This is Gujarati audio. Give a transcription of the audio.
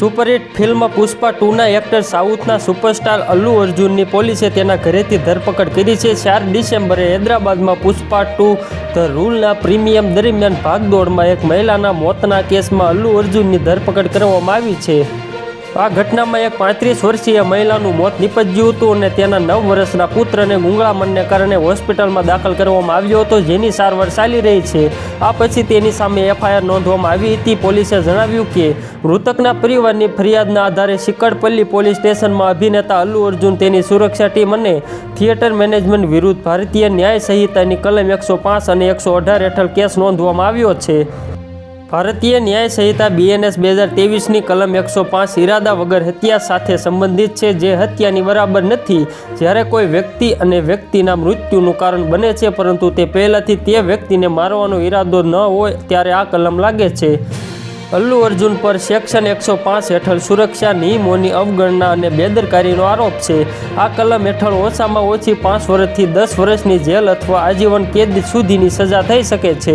સુપરહિટ ફિલ્મ પુષ્પા ટુના એક્ટર સાઉથના સુપરસ્ટાર અલ્લુ અર્જુનની પોલીસે તેના ઘરેથી ધરપકડ કરી છે. ચાર ડિસેમ્બરે હૈદરાબાદમાં પુષ્પા ટુ ધ રૂલના પ્રીમિયમ દરમિયાન ભાગદોડમાં એક મહિલાના મોતના કેસમાં અલ્લુ અર્જુનની ધરપકડ કરવામાં આવી છે. આ ઘટનામાં એક પાંત્રીસ વર્ષીય મહિલાનું મોત નિપજ્યું હતું અને તેના નવ વર્ષના પુત્રને ગુંગળામણને કારણે હોસ્પિટલમાં દાખલ કરવામાં આવ્યો હતો, જેની સારવાર ચાલી રહી છે. આ પછી તેની સામે એફઆઈઆર નોંધવામાં આવી હતી. પોલીસે જણાવ્યું કે, મૃતકના પરિવારની ફરિયાદના આધારે સિક્કડપલ્લી પોલીસ સ્ટેશનમાં અભિનેતા અલ્લુ અર્જુન, તેની સુરક્ષા ટીમ અને થિયેટર મેનેજમેન્ટ વિરુદ્ધ ભારતીય ન્યાય સંહિતાની કલમ એકસો પાંચ અને એકસો અઢાર હેઠળ કેસ નોંધવામાં આવ્યો છે. ભારતીય ન્યાય સંહિતા બીએનએસ બે હજાર ત્રેવીસની કલમ એકસો પાંચ ઇરાદા વગર હત્યા સાથે સંબંધિત છે, જે હત્યાની બરાબર નથી. જ્યારે કોઈ વ્યક્તિ અને વ્યક્તિના મૃત્યુનું કારણ બને છે, પરંતુ તે પહેલાંથી તે વ્યક્તિને મારવાનો ઈરાદો ન હોય, ત્યારે આ કલમ લાગે છે. અલ્લુ અર્જુન પર સેક્શન એકસો પાંચ હેઠળ સુરક્ષા નિયમોની અવગણના અને બેદરકારીનો આરોપ છે. આ કલમ હેઠળ ઓછામાં ઓછી પાંચ વર્ષથી દસ વર્ષની જેલ અથવા આજીવન કેદ સુધીની સજા થઈ શકે છે.